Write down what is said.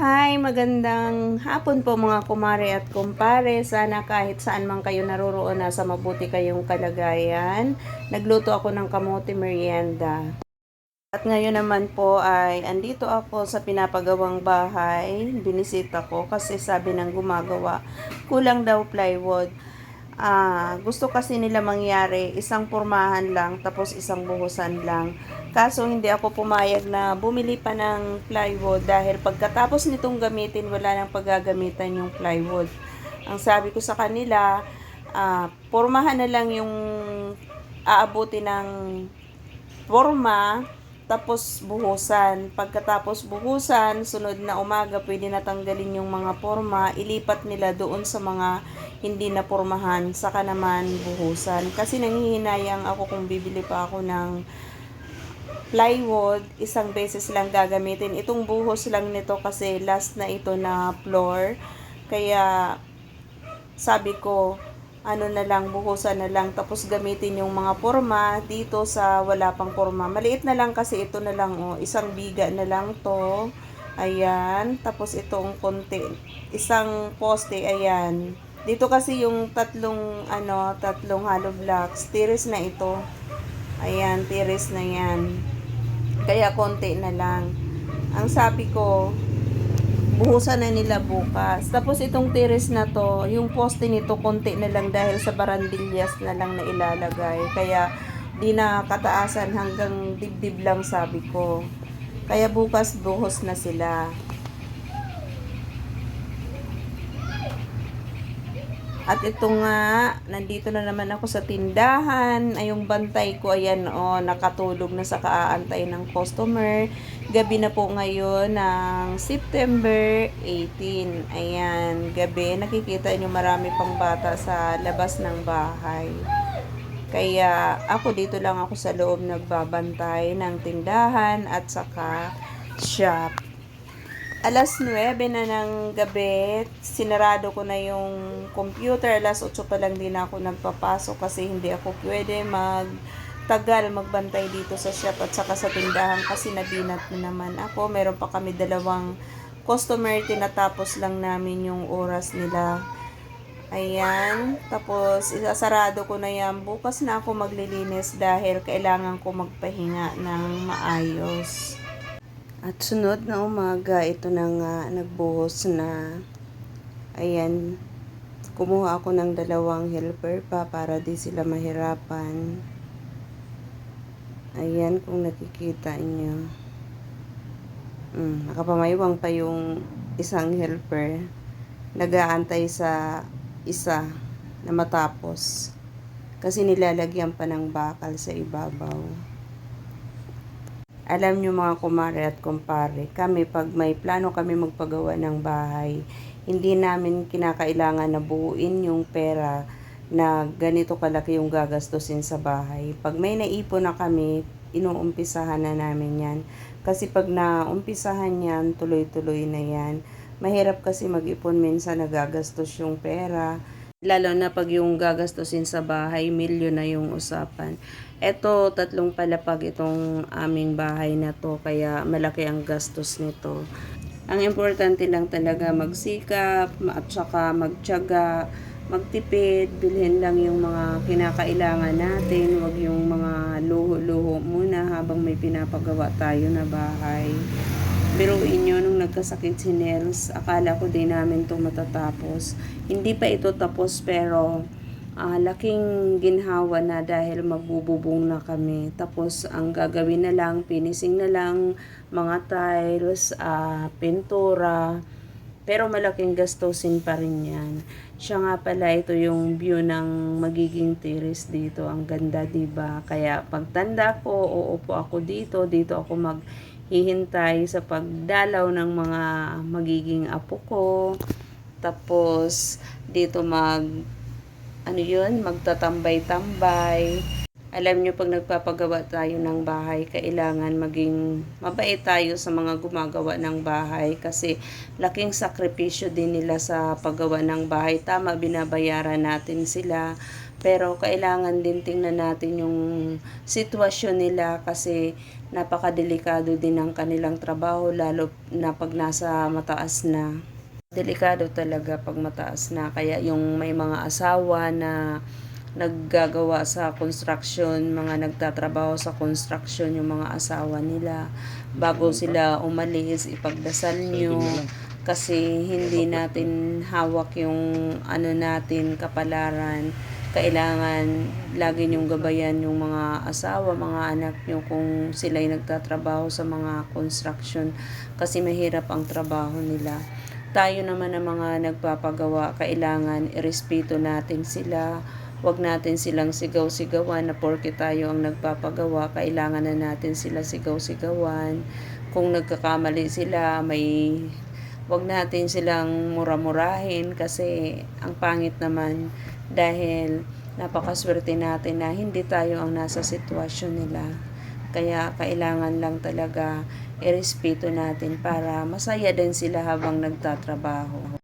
Hi, magandang hapon po mga kumare at kumpare. Sana kahit saan man kayo naroroon nasa mabuti kayong kalagayan. Nagluto ako ng kamote merienda. At ngayon naman po ay andito ako sa pinapagawang bahay. Binisita ko kasi sabi ng gumagawa, kulang daw plywood. Ah, gusto kasi nila mangyari isang pormahan lang tapos isang buhusan lang. Kaso hindi ako pumayag na bumili pa ng plywood dahil pagkatapos nitong gamitin wala nang paggagamitan yung plywood. Ang sabi ko sa kanila, ah, pormahan na lang yung aabuti ng forma tapos buhusan. Pagkatapos buhusan, sunod na umaga pwede natanggalin yung mga forma, ilipat nila doon sa mga hindi na pormahan, saka naman buhusan. Kasi nangihinayang ako kung bibili pa ako ng plywood, isang beses lang gagamitin. Itong buhos lang nito kasi last na ito na floor. Kaya sabi ko, ano na lang, buhusan na lang, tapos gamitin yung mga forma dito sa wala pang forma. Maliit na lang kasi ito na lang, oh, isang biga na lang to. Ayan, tapos itong konti, isang poste, ayan. Dito kasi yung tatlong, ano, tatlong hollow blocks, tiris na ito. Ayan, tiris na yan. Kaya konti na lang. Ang sabi ko, buhusan na nila bukas. Tapos itong tiris na to, yung poste nito konti na lang dahil sa barandilyas na lang na ilalagay. Kaya di na kataasan hanggang dibdib lang sabi ko. Kaya bukas buhos na sila. At ito nga, nandito na naman ako sa tindahan. Ay, bantay ko, ayan, oh, nakatulog na sa kaaantay ng customer. Gabi na po ngayon ng September 18. Ayan, gabi. Nakikita nyo marami pang bata sa labas ng bahay. Kaya ako dito lang ako sa loob nagbabantay ng tindahan at saka shop alas 9 na ng gabi, sinarado ko na yung computer. Alas 8 pa lang din ako nagpapasok kasi hindi ako pwede mag tagal magbantay dito sa shop at saka sa tindahan kasi nabinat na naman ako. Meron pa kami dalawang customer, tinatapos lang namin yung oras nila. Ayan. Tapos, isasarado ko na yan. Bukas na ako maglilinis dahil kailangan ko magpahinga ng maayos. At sunod na umaga, ito na nga, nagbuhos na. Ayan, kumuha ako ng dalawang helper pa para di sila mahirapan. Ayan, kung nakikita nyo. Mm, nakapamaywang pa yung isang helper. Nagaantay sa isa na matapos. Kasi nilalagyan pa ng bakal sa ibabaw. Alam nyo mga kumare at kumpare, kami pag may plano kami magpagawa ng bahay, hindi namin kinakailangan na buuin yung pera na ganito kalaki yung gagastusin sa bahay. Pag may naipon na kami, inuumpisahan na namin yan. Kasi pag naumpisahan yan, tuloy-tuloy na yan. Mahirap kasi mag-ipon minsan nagagastos yung pera. Lalo na pag yung gagastusin sa bahay, milyon na yung usapan. Eto, tatlong palapag itong aming bahay na to, kaya malaki ang gastos nito. Ang importante lang talaga magsikap, at saka magtyaga, magtipid, bilhin lang yung mga kinakailangan natin, wag yung mga luho-luho muna habang may pinapagawa tayo na bahay. Biruin nyo, nung nagkasakit si Nels, akala ko din namin to matatapos. Hindi pa ito tapos pero ah, laking ginhawa na dahil magbububong na kami. Tapos, ang gagawin na lang, finishing na lang, mga tiles, ah, pintura. Pero malaking gastusin pa rin yan. Siya nga pala, ito yung view ng magiging terrace dito. Ang ganda, 'di ba Kaya pagtanda ko, uupo ako dito. Dito ako maghihintay sa pagdalaw ng mga magiging apo ko. Tapos, dito mag ano yun, magtatambay-tambay. Alam nyo, pag nagpapagawa tayo ng bahay, kailangan maging mabait tayo sa mga gumagawa ng bahay kasi laking sakripisyo din nila sa paggawa ng bahay. Tama, binabayaran natin sila. Pero kailangan din tingnan natin yung sitwasyon nila kasi napakadelikado din ng kanilang trabaho lalo na pag nasa mataas na. Delikado talaga pag mataas na. Kaya yung may mga asawa na naggagawa sa construction, mga nagtatrabaho sa construction, yung mga asawa nila. Bago sila umalis, ipagdasal nyo. Kasi hindi natin hawak yung ano natin, kapalaran. Kailangan lagi nyong gabayan yung mga asawa, mga anak nyo kung sila'y nagtatrabaho sa mga construction. Kasi mahirap ang trabaho nila tayo naman ang mga nagpapagawa, kailangan irespeto natin sila. Huwag natin silang sigaw-sigawan na porke tayo ang nagpapagawa, kailangan na natin sila sigaw-sigawan. Kung nagkakamali sila, may Huwag natin silang mura-murahin kasi ang pangit naman dahil napakaswerte natin na hindi tayo ang nasa sitwasyon nila. Kaya kailangan lang talaga irespeto natin para masaya din sila habang nagtatrabaho.